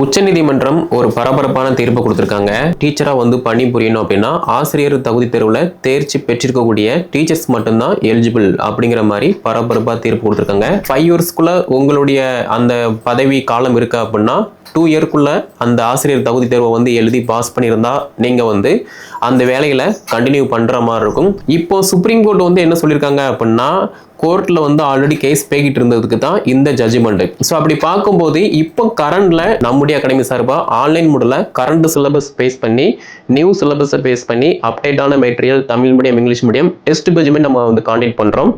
உச்சநீதிமன்றம் ஒரு பரபரப்பான தீர்ப்பு கொடுத்துருக்காங்க. டீச்சராக வந்து பணி புரியணும் அப்படின்னா ஆசிரியர் தகுதி தேர்வில் தேர்ச்சி பெற்றிருக்கக்கூடிய டீச்சர்ஸ் மட்டும்தான் எலிஜிபிள் அப்படிங்கிற மாதிரி பரபரப்பாக தீர்ப்பு கொடுத்துருக்காங்க. ஃபைவ் இயர்ஸ்க்குள்ள உங்களுடைய அந்த பதவி காலம் இருக்குது அப்படின்னா டூ இயர்க்குள்ளே அந்த ஆசிரியர் தகுதி தேர்வை வந்து எழுதி பாஸ் பண்ணியிருந்தா நீங்கள் வந்து அந்த வேலையில் கண்டினியூ பண்ணுற மாதிரி இருக்கும். இப்போ சுப்ரீம் கோர்ட் வந்து என்ன சொல்லியிருக்காங்க அப்படின்னா கோர்ட்டில் வந்து ஆல்ரெடி கேஸ் பேகிட்டு இருந்ததுக்கு தான் இந்த ஜட்ஜ்மெண்ட் ஸோ அப்படி பார்க்கும்போது இப்போ கரண்டில் நம்முடைய அகாடமி சார்பாக ஆன்லைன் மூடில் கரண்ட் சிலபஸ் பேஸ் பண்ணி நியூ சிலபஸை பேஸ் பண்ணி அப்டேட்டான material Tamil medium English medium test பேஜுமே நம்ம வந்து காண்டாக்ட் பண்ணுறோம்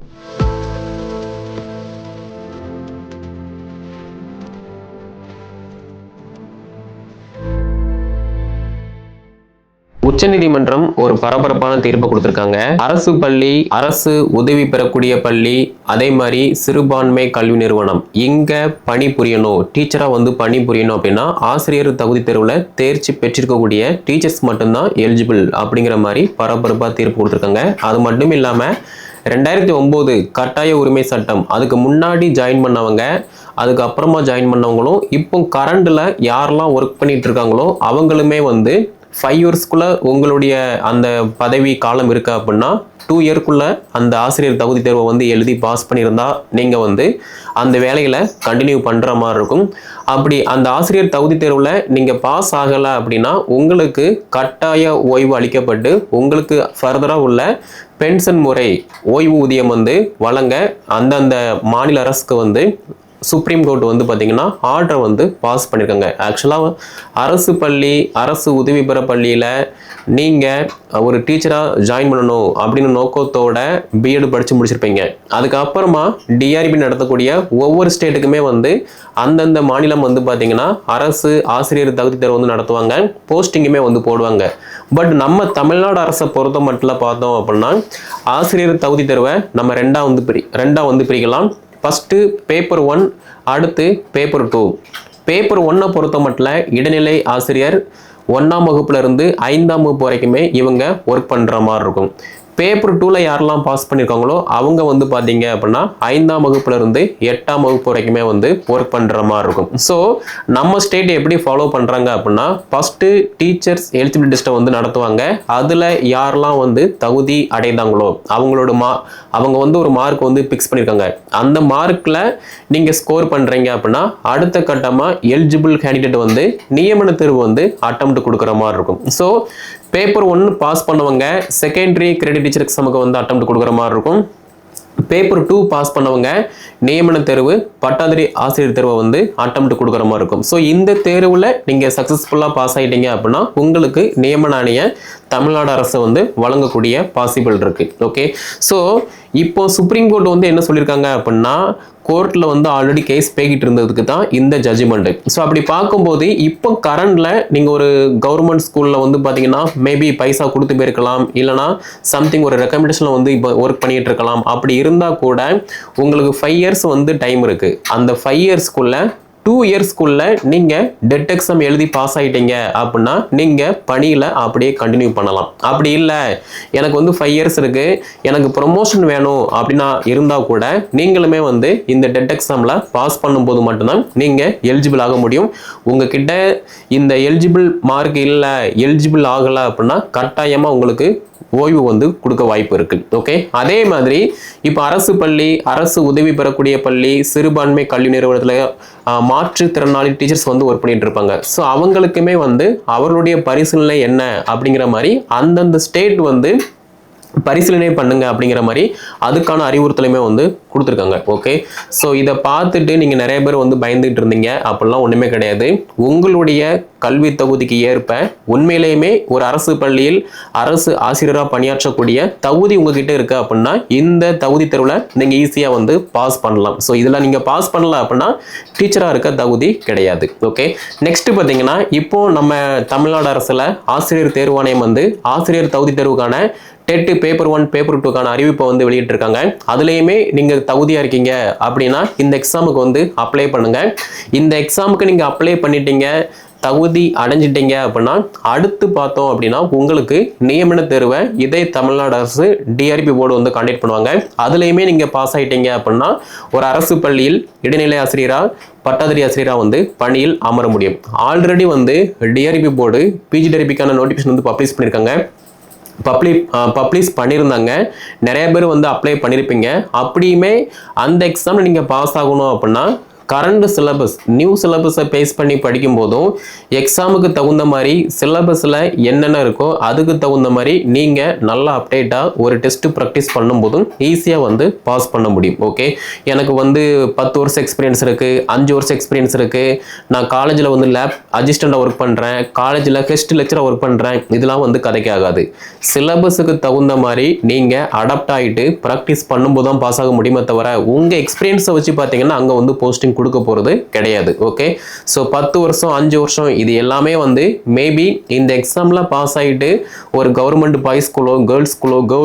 உச்சநீதிமன்றம் ஒரு பரபரப்பான தீர்ப்பு கொடுத்திருக்காங்க. அரசு பள்ளி அரசு உதவி பெறக்கூடிய பள்ளி அதே மாதிரி சிறுபான்மை கல்வி நிறுவனம். இங்க பணி புரியணும். டீச்சரா வந்து பணி புரியணும் அப்படின்னா ஆசிரியர் தகுதி தேர்வுல தேர்ச்சி பெற்றிருக்கக்கூடிய டீச்சர்ஸ் மட்டும்தான் எலிஜிபிள் அப்படிங்கிற மாதிரி பரபரப்பா தீர்ப்பு கொடுத்திருக்காங்க. அது மட்டும் இல்லாம ரெண்டாயிரத்தி ஒம்பது கட்டாய உரிமை சட்டம் அதுக்கு முன்னாடி ஜாயின் பண்ணவங்க அதுக்கப்புறமா ஜாயின் பண்ணவங்களும் இப்போ கரண்டில் யாரெல்லாம் ஒர்க் பண்ணிட்டு இருக்காங்களோ அவங்களுமே வந்து ஃபைவ் இயர்ஸ்க்குள்ளே உங்களுடைய அந்த பதவி காலம் இருக்குது அப்படின்னா டூ இயர்க்குள்ளே அந்த ஆசிரியர் தகுதி தேர்வை வந்து எழுதி பாஸ் பண்ணியிருந்தால் நீங்கள் வந்து அந்த வேலையில் கண்டினியூ பண்ணுற மாதிரி இருக்கும். அப்படி அந்த ஆசிரியர் தகுதி தேர்வில் நீங்கள் பாஸ் ஆகலை அப்படின்னா உங்களுக்கு கட்டாய ஓய்வு அளிக்கப்பட்டு உங்களுக்கு ஃபர்தராக உள்ள பென்ஷன் முறை ஓய்வூதியம் வந்து வழங்க அந்தந்த மாநில அரசுக்கு வந்து சுப்ரீம் கோர்ட் வந்து பார்த்தீங்கன்னா ஆர்டர் வந்து பாஸ் பண்ணியிருக்காங்க ஆக்சுவலாக அரசு பள்ளி அரசு உதவி பெற பள்ளியில் நீங்கள் ஒரு டீச்சராக ஜாயின் பண்ணணும் அப்படின்னு நோக்கத்தோட பிஎட் படித்து முடிச்சிருப்பீங்க. அதுக்கப்புறமா டிஆர்பி நடத்தக்கூடிய ஒவ்வொரு ஸ்டேட்டுக்குமே வந்து அந்தந்த மாநிலம் வந்து பார்த்தீங்கன்னா அரசு ஆசிரியர் தகுதி தேர்வு வந்து நடத்துவாங்க. போஸ்டிங்குமே வந்து போடுவாங்க. பட் நம்ம தமிழ்நாடு அரசை பொறுத்த மட்டும் பார்த்தோம் அப்படின்னா ஆசிரியர் தகுதி தேர்வை நம்ம ரெண்டாக வந்து பிரி ரெண்டாக வந்து பிரிக்கலாம். ஃபஸ்ட்டு பேப்பர் ஒன் அடுத்து பேப்பர் டூ பேப்பர் ஒன்னை பொறுத்த மட்டும் இடைநிலை ஆசிரியர் ஒன்றாம் வகுப்புலேருந்து ஐந்தாம் வகுப்பு வரைக்குமே இவங்க ஒர்க் பண்ணுற மாதிரி இருக்கும். பேப்பர் டூவில் யாரெல்லாம் பாஸ் பண்ணியிருக்காங்களோ அவங்க வந்து பார்த்தீங்க அப்படின்னா ஐந்தாம் வகுப்புலேருந்து எட்டாம் வகுப்பு வரைக்குமே வந்து ஒர்க் பண்ணுற மாதிரி இருக்கும். ஸோ நம்ம ஸ்டேட் எப்படி ஃபாலோ பண்ணுறாங்க அப்படின்னா ஃபஸ்ட்டு டீச்சர்ஸ் எலிஜிபிலிட்டி டெஸ்ட்டை வந்து நடத்துவாங்க. அதில் யாரெல்லாம் வந்து தகுதி அடைந்தாங்களோ அவங்களோட மா அவங்க வந்து ஒரு மார்க் வந்து ஃபிக்ஸ் பண்ணியிருக்காங்க அந்த மார்க்கில் நீங்கள் ஸ்கோர் பண்ணுறீங்க அப்படின்னா அடுத்த கட்டமாக எலிஜிபிள் கேண்டிடேட் வந்து நியமன தேர்வு வந்து அட்டம் கொடுக்குற மாதிரி இருக்கும். ஸோ பேப்பர் ஒன்று பாஸ் பண்ணவங்க செகண்டரி கிரெடிட் டீச்சர் எக்ஸாமுக்கு வந்து அட்டம் கொடுக்குற மாதிரி இருக்கும். பேப்பர் டூ பாஸ் பண்ணவங்க நியமன தேர்வு பட்டாதிரி ஆசிரியர் தேர்வை வந்து அட்டம்ப்ட் கொடுக்குற மாதிரி இருக்கும். ஸோ இந்த தேர்வில் நீங்கள் சக்ஸஸ்ஃபுல்லாக பாஸ் ஆகிட்டீங்க அப்படின்னா உங்களுக்கு நியமன ஆணையை தமிழ்நாடு அரசு வந்து வழங்கக்கூடிய பாசிபிள் இருக்குது ஓகே ஸோ இப்போ சுப்ரீம் கோர்ட் வந்து என்ன சொல்லியிருக்காங்க அப்படின்னா கோர்ட்டில் வந்து ஆல்ரெடி கேஸ் பேகிட்டு இருந்ததுக்கு தான் இந்த ஜட்ஜ்மெண்ட்டு ஸோ அப்படி பார்க்கும்போது இப்போ கரண்டில் நீங்கள் ஒரு கவர்மெண்ட் ஸ்கூலில் வந்து பார்த்தீங்கன்னா மேபி பைசா கொடுத்து போயிருக்கலாம். இல்லைனா சம்திங் ஒரு ரெக்கமெண்டேஷனில் வந்து இப்போ ஒர்க் பண்ணிகிட்டு இருக்கலாம். அப்படி இருந்தால் கூட உங்களுக்கு ஃபைவ் இயர்ஸ் வந்து டைம் இருக்குது அந்த ஃபைவ் இயர்ஸ்க்குள்ளே டூ இயர்ஸ்க்குள்ள நீங்கள் டெட் எக்ஸாம் எழுதி பாஸ் ஆகிட்டீங்க அப்படின்னா நீங்கள் பணியில் அப்படியே கண்டினியூ பண்ணலாம். அப்படி இல்லை. எனக்கு வந்து ஃபைவ் இயர்ஸ் இருக்குது எனக்கு ப்ரொமோஷன் வேணும் அப்படின்னா இருந்தால் கூட நீங்களுமே வந்து இந்த டெட் எக்ஸாமில் பாஸ் பண்ணும்போது மட்டும்தான் நீங்கள் எலிஜிபிள் ஆக முடியும். உங்ககிட்ட இந்த எலிஜிபிள் மார்க் இல்லை எலிஜிபிள் ஆகலை அப்படின்னா கட்டாயமாக உங்களுக்கு ஓய்வு வந்து கொடுக்க வாய்ப்பு இருக்கு. ஓகே அதே மாதிரி இப்போ அரசு பள்ளி அரசு உதவி பெறக்கூடிய பள்ளி சிறுபான்மை கல்வி நிறுவனத்தில் மாற்றுத்திறனாளி டீச்சர்ஸ் வந்து ஒர்க் பண்ணிட்டு இருப்பாங்க. ஸோ அவங்களுக்குமே வந்து அவர்களுடைய பரிசீலனை என்ன அப்படிங்கிற மாதிரி அந்தந்த ஸ்டேட் வந்து பரிசீலனை பண்ணுங்க அப்படிங்கிற மாதிரி அதுக்கான அறிவுறுத்தலுமே வந்து கொடுத்துருக்காங்க. ஓகே ஸோ இதை பார்த்துட்டு நீங்கள் நிறைய பேர் வந்து பயந்துகிட்டு இருந்தீங்க. அப்படிலாம் ஒன்றுமே கிடையாது. உங்களுடைய கல்வி தகுதிக்கு ஏற்ப உண்மையிலேயுமே ஒரு அரசு பள்ளியில் அரசு ஆசிரியராக பணியாற்றக்கூடிய தகுதி உங்ககிட்ட இருக்கு அப்படின்னா இந்த தகுதி தெருவில் நீங்கள் ஈஸியாக வந்து பாஸ் பண்ணலாம். ஸோ இதில் நீங்கள் பாஸ் பண்ணல அப்படின்னா டீச்சராக இருக்க தகுதி கிடையாது. ஓகே நெக்ஸ்ட் பார்த்தீங்கன்னா இப்போ நம்ம தமிழ்நாடு அரசில் ஆசிரியர் தேர்வாணையம் வந்து ஆசிரியர் தகுதி தேர்வுக்கான டெட்டு பேப்பர் ஒன் பேப்பர் டூக்கான அறிவிப்பை வந்து வெளியிட்டிருக்காங்க. அதுலேயுமே நீங்கள் தகுதியாக இருக்கீங்க அப்படின்னா இந்த எக்ஸாமுக்கு வந்து அப்ளை பண்ணுங்கள் இந்த எக்ஸாமுக்கு நீங்கள் அப்ளை பண்ணிட்டீங்க தகுதி அடைஞ்சிட்டீங்க அப்படின்னா அடுத்து பார்த்தோம் அப்படின்னா உங்களுக்கு நியமன தேர்வை இதே தமிழ்நாடு அரசு டிஆர்பி போர்டு வந்து கண்டக்ட் பண்ணுவாங்க. அதுலேயுமே நீங்கள் பாஸ் ஆகிட்டீங்க அப்படின்னா ஒரு அரசு பள்ளியில் இடைநிலை ஆசிரியராக பட்டாதிரி ஆசிரியராக வந்து பணியில் அமர முடியும். ஆல்ரெடி வந்து டிஆர்பி போர்டு பிஜி டிஆர்பிக்கான நோட்டிஃபிகேஷன் வந்து பப்ளிஷ் பண்ணியிருக்காங்க. பப்ளிக் பப்ளிஷ் பண்ணியிருந்தாங்க நிறைய பேர் வந்து அப்ளை பண்ணியிருப்பீங்க அப்படியுமே அந்த எக்ஸாமில் நீங்கள் பாஸ் ஆகணும் அப்படின்னா கரண்ட் சிலபஸ் நியூ சிலபஸை பேஸ் பண்ணி படிக்கும் போதும் எக்ஸாமுக்கு தகுந்த மாதிரி சிலபஸில் என்னென்ன இருக்கோ அதுக்கு தகுந்த மாதிரி நீங்கள் நல்லா அப்டேட்டாக ஒரு டெஸ்ட்டு ப்ராக்டிஸ் பண்ணும்போதும் ஈஸியாக வந்து பாஸ் பண்ண முடியும். ஓகே எனக்கு வந்து பத்து வருஷம் எக்ஸ்பீரியன்ஸ் இருக்குது அஞ்சு வருஷம் எக்ஸ்பீரியன்ஸ் இருக்குது நான் காலேஜில் வந்து லேப் அசிஸ்டண்ட்டாக ஒர்க் பண்ணுறேன் காலேஜில் கெஸ்ட் லெக்சராக ஒர்க் பண்ணுறேன் இதெல்லாம் வந்து கதைக்கு ஆகாது. சிலபஸுக்கு தகுந்த மாதிரி நீங்கள் அடாப்ட் ஆகிட்டு ப்ராக்டிஸ் பண்ணும்போது தான் பாஸ் ஆக முடியுமே தவிர உங்கள் எக்ஸ்பீரியன்ஸை வச்சு பார்த்தீங்கன்னா அங்கே வந்து போஸ்டிங் கொடுக்க போகிறது கிடையாது ஓகே ஸோ பத்து வருஷம் அஞ்சு வருஷம் இது எல்லாமே வந்து மேபி இந்த எக்ஸாமில் பாஸ் ஆகிட்டு ஒரு கவர்மெண்ட் பாய்ஸ் ஸ்கூலோ கேர்ள்ஸ் ஸ்கூலோ கோ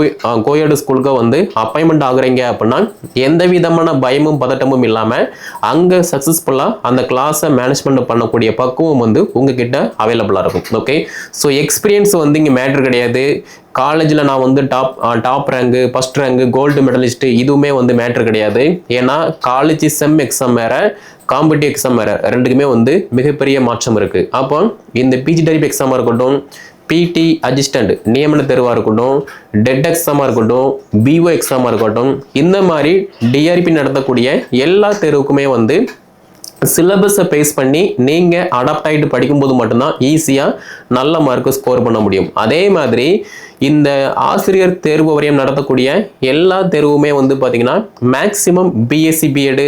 கோயடு ஸ்கூலுக்கோ வந்து அப்பாயின்மெண்ட் ஆகுறீங்க அப்படின்னா எந்த விதமான பயமும் பதட்டமும் இல்லாமல் அங்கே சக்ஸஸ்ஃபுல்லாக அந்த கிளாஸை மேனேஜ்மெண்ட் பண்ணக்கூடிய பக்குவம் வந்து உங்ககிட்ட அவைலபிளாக இருக்கும் ஓகே ஸோ எக்ஸ்பீரியன்ஸ் வந்து இங்கே மேட்ரு கிடையாது. காலேஜில் நான் வந்து top top rank first rank gold medallist இதுவுமே வந்து மேட்ரு கிடையாது. ஏன்னா காலேஜ் செம் எக்ஸாம் வேறு காம்படிட்டிவ் எக்ஸாம் வேறு ரெண்டுக்குமே வந்து மிகப்பெரிய மாற்றம் இருக்குது அப்போ இந்த பிஜி டைப் எக்ஸாமாக இருக்கட்டும் பிடி அசிஸ்டண்ட் நியமன தேர்வாக இருக்கட்டும் டெட் எக்ஸாமாக இருக்கட்டும் பிஓ எக்ஸாமாக இருக்கட்டும் இந்த மாதிரி டிஆர்பி நடத்தக்கூடிய எல்லா தேர்வுக்குமே வந்து சிலபஸை பேஸ் பண்ணி நீங்கள் அடாப்ட் ஆகிட்டு படிக்கும்போது மட்டும்தான் ஈஸியாக நல்ல மார்க்கு ஸ்கோர் பண்ண முடியும். அதே மாதிரி இந்த ஆசிரியர் தேர்வு வரையும் நடத்தக்கூடிய எல்லா தேர்வுமே வந்து பார்த்தீங்கன்னா maximum BSc BEd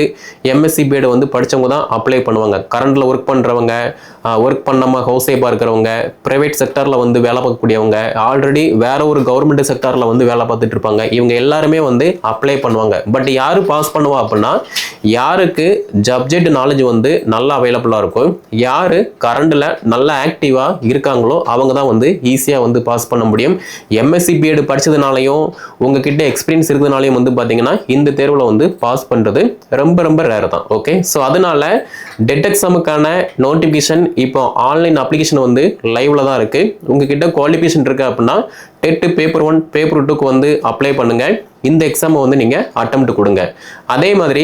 MSc BEd வந்து படித்தவங்க தான் அப்ளை பண்ணுவாங்க. கரண்டில் ஒர்க் பண்ணுறவங்க ஒர்க் பண்ணாமல் ஹவுஸ் ஒய்ஃபாக இருக்கிறவங்க ப்ரைவேட் செக்டரில் வந்து வேலை பார்க்கக்கூடியவங்க ஆல்ரெடி வேற ஒரு கவர்மெண்ட் செக்டரில் வந்து வேலை பார்த்துட்டு இருப்பாங்க. இவங்க எல்லாருமே வந்து அப்ளை பண்ணுவாங்க. பட் யார் பாஸ் பண்ணுவா அப்படின்னா யாருக்கு சப்ஜெக்ட் நாலேஜ் வந்து நல்லா அவைலபிளாக இருக்கும் யார் கரண்டில் நல்லா ஆக்டிவாக இருக்காங்களோ அவங்க தான் வந்து ஈஸியாக வந்து பாஸ் பண்ண முடியும். எம்எஸ்சி பிஎட் படித்ததுனாலையும் உங்ககிட்ட எக்ஸ்பீரியன்ஸ் இருக்கிறதுனாலையும் வந்து பார்த்தீங்கன்னா இந்த தேர்வில் வந்து பாஸ் பண்ணுறது ரொம்ப ரொம்ப ரேர் தான். ஓகே ஸோ அதனால டெட் எக்ஸாமுக்கான நோட்டிஃபிகேஷன் இப்போ ஆன்லைன் அப்ளிகேஷன் வந்து லைவில் தான் இருக்குது உங்ககிட்ட குவாலிஃபிகேஷன் இருக்குது அப்படின்னா டெட்டு பேப்பர் ஒன் பேப்பர் டூக்கு வந்து அப்ளை பண்ணுங்கள் இந்த எக்ஸாமை வந்து நீங்கள் அட்டம்ப்ட் கொடுங்க. அதே மாதிரி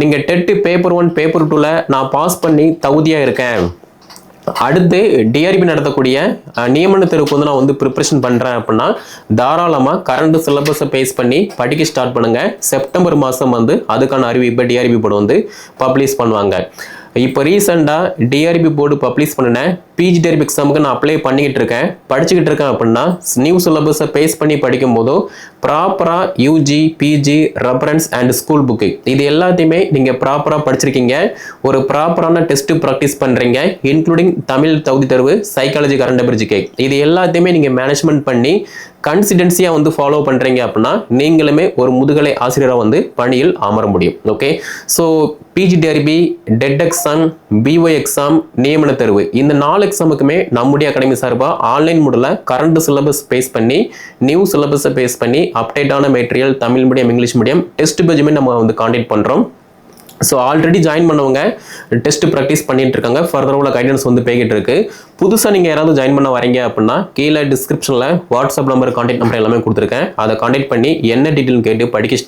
நீங்கள் டெட்டு பேப்பர் ஒன் பேப்பர் டூவில் நான் பாஸ் பண்ணி தகுதியாக இருக்கேன். அடுத்து டிஆர்பி நடத்தக்கூடிய நியமன தேர்வுக்கு வந்து நான் வந்து ப்ரிப்ரேஷன் பண்ணுறேன் அப்படின்னா தாராளமாக கரண்ட் சிலபஸை பேஸ் பண்ணி படிக்க ஸ்டார்ட் பண்ணுங்கள் செப்டம்பர் மாதம் வந்து அதுக்கான அறிவிப்பை டிஆர்பி போர்டு வந்து பப்ளிஷ் பண்ணுவாங்க. இப்போ ரீசெண்டாக டிஆர்பி போர்டு பப்ளிஷ் பண்ணின பிஜி டிஆர்பி எக்ஸாமுக்கு நான் அப்ளை பண்ணிக்கிட்டு இருக்கேன். படிச்சுக்கிட்டு இருக்கேன் அப்படின்னா நியூ சிலபஸை பேஸ் பண்ணி படிக்கும் போதோ ப்ராப்பராக UG PG reference and school book இது எல்லாத்தையுமே நீங்கள் ப்ராப்பராக படிச்சிருக்கீங்க. ஒரு ப்ராப்பரான டெஸ்ட்டு ப்ராக்டிஸ் பண்ணுறீங்க இன்க்ளூடிங் தமிழ் தகுதி தேர்வு சைக்காலஜி கரண்ட் அபிரிஜிகை இது எல்லாத்தையுமே நீங்கள் மேனேஜ்மெண்ட் பண்ணி கன்சிடென்சியாக வந்து ஃபாலோ பண்ணுறீங்க அப்படின்னா நீங்களுமே ஒரு முதுகலை ஆசிரியராக வந்து பணியில் அமர முடியும். Okay so PG TRB TET exam PO exam நியமன தேர்வு. இந்த நாலு எக்ஸாமுக்குமே நம்முடைய அகாடமி சார்பாக ஆன்லைன் மூடில் கரண்ட் சிலபஸ் பேஸ் பண்ணி நியூ சிலபஸை பேஸ் பண்ணி அப்டேட்டான material Tamil medium English medium test பேஜுமே நம்ம வந்து காண்டாக்ட் பண்ணுறோம் ஸோ ஆல்ரெடி ஜாயின் பண்ணவங்க டெஸ்ட் ப்ராக்டிஸ் பண்ணிட்டு இருக்காங்க. ஃபர்தர் உள்ள கைடன்ஸ் வந்து போய்கிட்டு இருக்கு. புதுசாக நீங்கள் யாராவது ஜாயின் பண்ண வரீங்க அப்படின்னா கீழே டிஸ்கிரிப்ஷனில் வாட்ஸ்அப் நம்பர் காண்டாக்ட் நம்பர் எல்லாமே கொடுத்துருக்கேன். அதை காண்டாக்ட் பண்ணி என்ன டீட்டெயில் கேட்டு படிக்க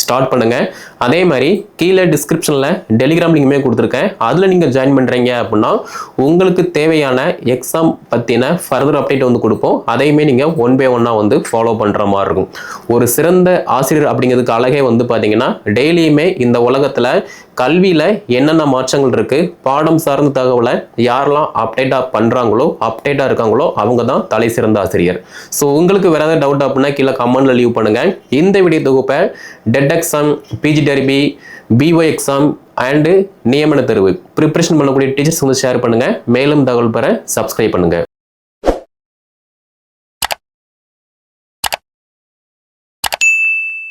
ஸ்டார்ட் பண்ணுங்கள் அதே மாதிரி கீழே டிஸ்கிரிப்ஷனில் டெலிகிராம் லிங்குமே கொடுத்துருக்கேன். அதில் நீங்கள் ஜாயின் பண்ணுறீங்க அப்படின்னா உங்களுக்கு தேவையான எக்ஸாம் பற்றின ஃபர்தர் அப்டேட் வந்து கொடுப்போம். அதையுமே நீங்கள் ஒன் பை ஒன்னாக வந்து ஃபாலோ பண்ணுற மாதிரி இருக்கும். ஒரு சிறந்த ஆசிரியர் அப்படிங்கிறதுக்கு அழகே வந்து பார்த்தீங்கன்னா டெய்லியுமே இந்த உலகத்தில் கல்வியில் என்னென்ன மாற்றங்கள் இருக்குது பாடம் சார்ந்த தகவலை யாரெல்லாம் அப்டேட்டாக பண்ணுறாங்களோ அப்டேட்டாக இருக்காங்களோ அவங்க தான் தலை சிறந்த ஆசிரியர். ஸோ உங்களுக்கு வேறு ஏதாவது டவுட் அப்படின்னா கீழே கமெண்ட்டில் லீவ் பண்ணுங்கள் இந்த வீடியோ தொகுப்பை TET exam PG TRB PO exam and நியமன தேர்வு. ப்ரிப்ரேஷன் பண்ணக்கூடிய டீச்சர்ஸ் வந்து ஷேர் பண்ணுங்கள் மேலும் தகவல் பெற சப்ஸ்கிரைப் பண்ணுங்கள்